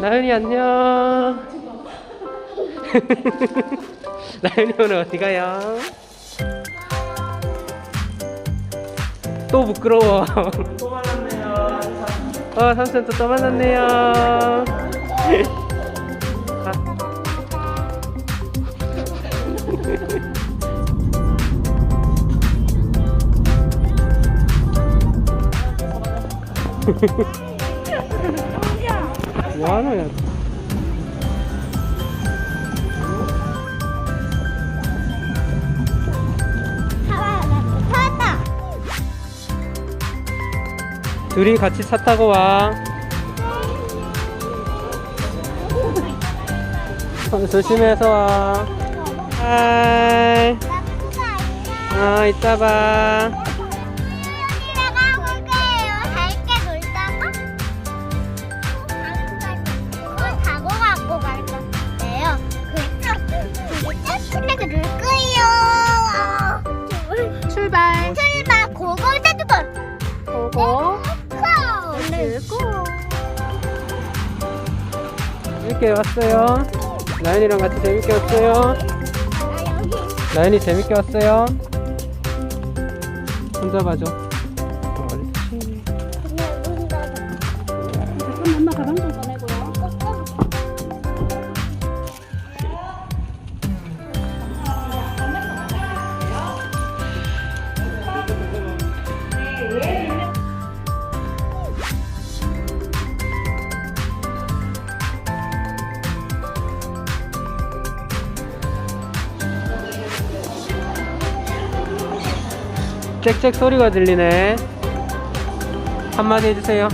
나연이 안녕. 나연이 오늘 어디 가요? 또 부끄러워. 또 만났네요. 어, 삼촌 또, 또 만났네요. 가. 뭐하노, 야. 둘이 같이 차 타고 와. 어, 조심해서 와. 하이. 아, 이따 봐. 짜증나게 놀 거예요. 출발. 출발 고고 대두번 고고. 고. 재밌게 왔어요. 라연이랑 같이 재밌게 왔어요. 라연이 재밌게 왔어요. 혼자 봐줘. 옳지. 잠깐 엄마 가방 좀 짹짹 소리가 들리네. 한마디 해주세요.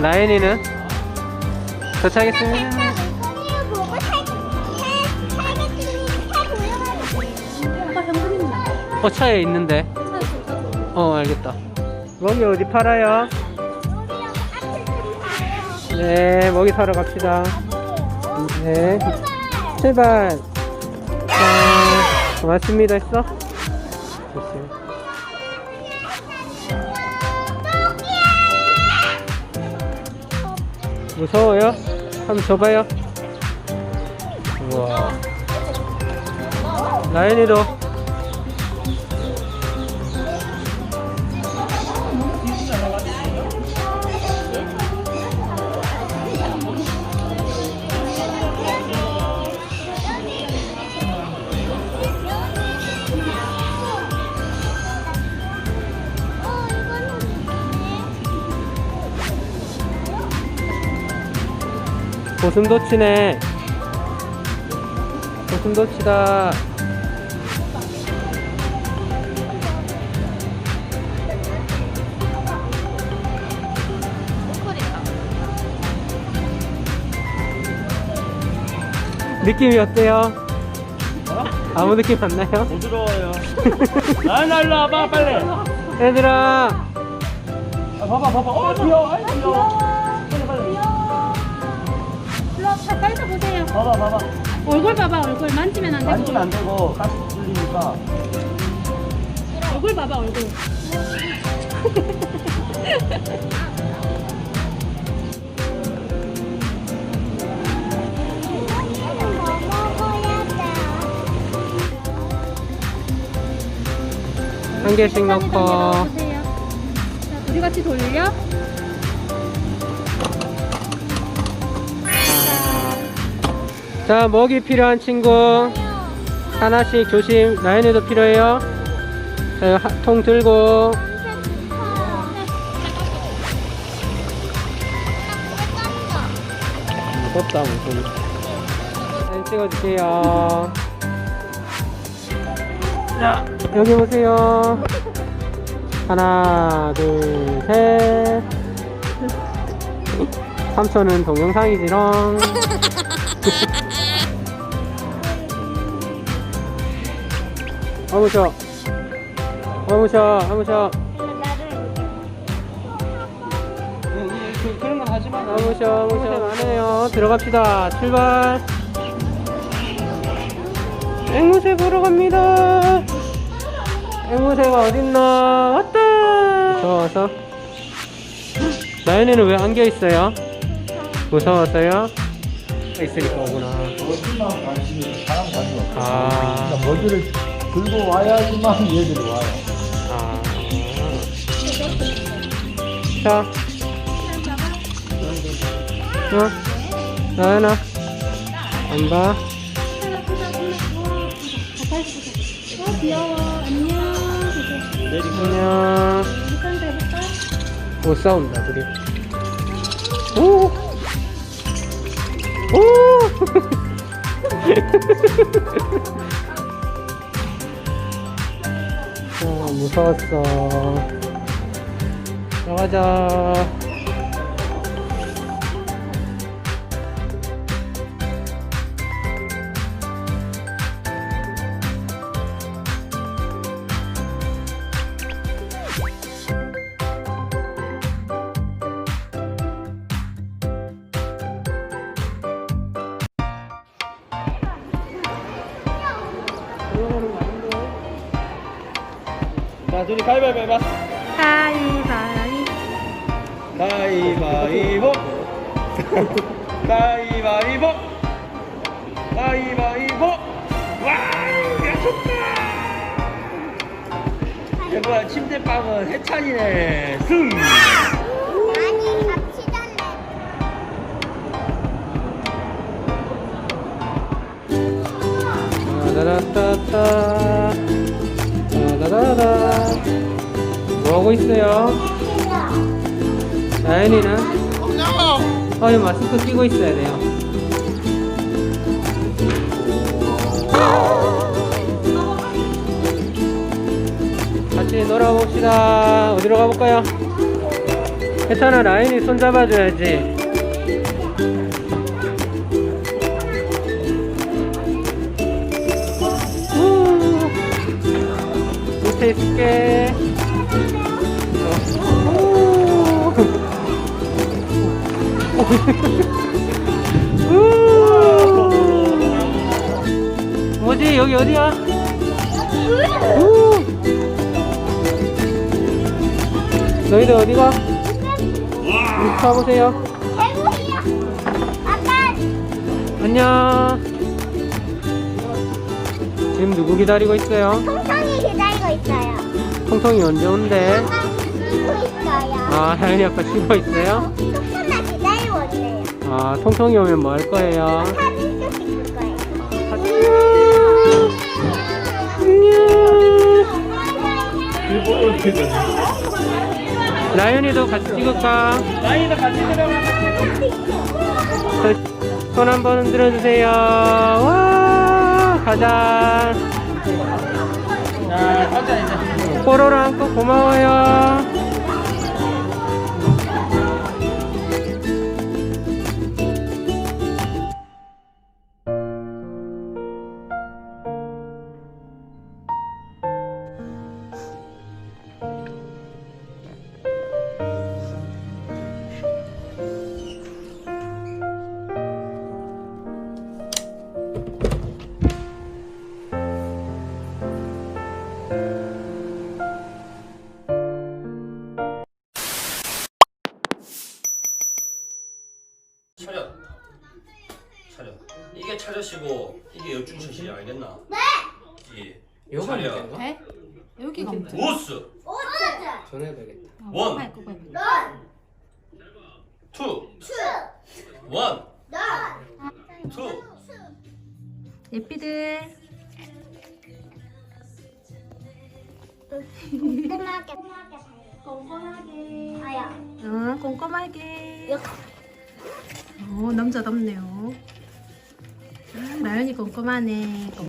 라연이는 도착했습니다. 어 차에 있는데. 어 알겠다. 먹이 어디 팔아요? 네 먹이 사러 갑시다. 네 출발. 자 고맙습니다 했어? 조심. 무서워요? 한번 줘봐요. 우와. 라연이도 고슴도치네. 고슴도치다. 느낌이 어때요? 아무 느낌 안 나요? 부드러워요. 나나 일로 와봐 빨리. 얘들아, 아, 봐봐 봐봐. 어 귀여워. 아이 귀여워. 봐봐 봐봐. 얼굴 봐봐 얼굴 만지면 안 되고. 만지면 안 되고 가스 불리니까. 얼굴 봐봐 얼굴. 한 개씩 한 넣고. 자 둘이 같이 돌려. 자, 먹이 필요한 친구 하나씩 조심. 라연이도 필요해요. 자, 통 들고 무섭다 무슨. 사진 찍어주세요. 자, 여기 보세요. 하나, 둘, 셋. 삼촌은 동영상이지롱. 아무셔 아무셔 아무셔 그런 건 하지 마. 아무셔 아무셔 많아요 들어갑시다 출발 앵무새 보러 갑니다 앵무새가 어딨나 왔다 좋아서 나연이는 왜 안겨 있어요? 무서웠어요? 있으니까 오구나. 어디만 관심이 사람 관심 없어. 아. 그러니까 먹이를 들고 와야지만 얘들이 와요. 아. 자, 어? 나연아, 안 봐? 어 귀여워 안녕 안녕. 못 싸운다, 둘이. 오! 오! 무서웠어. 들어가자. 자, 둘이 가위바위보 해봐. 가위바위 가위바위보. 가위바위보. 가위바위보. 와, 야 좋다. 대박, 침대방은 해찬이네. 승. 아니 같이 달래. 따다다따따. 뭐 하고 있어요? 나연이는? 어, 이 마스크 끼고 있어야 돼요. 같이 놀아봅시다. 어디로 가볼까요? 혜찬아, 라인이 손 잡아줘야지. 우. 밑에 있을게. 우. 뭐지 여기 어디야? 우. 너희들 어디가? 가보세요. 아빠 안녕. 지금 누구 기다리고 있어요? 통통이 기다리고 있어요. 통통이 언제 온대? 아빠 쉬고 있어요. 아, 다현이 아빠 쉬고 있어요? 아, 통통이 오면 뭐 할 거예요? 사진도 찍을 거예요. 안녕. 라연이도 같이 찍을까? 라인도 같이 들어가. 손 한번 흔들어 주세요. 와, 가자. 자, 가자 이제. 뽀로로 안고 고마워요. 차렷 차렷 이게 차렷이고 이게 역중샷이 알겠나? 네! 이 차렷 네? 여기가 문제 우스 오즈. 전화해야겠다. 원. 투 추. 원 넌. 투 예삐들 꼼꼼하게. 꼼꼼하게. 아야. 응 꼼꼼하게 이렇게. 오 남자답네요. 아, 나연이 꼼꼼하네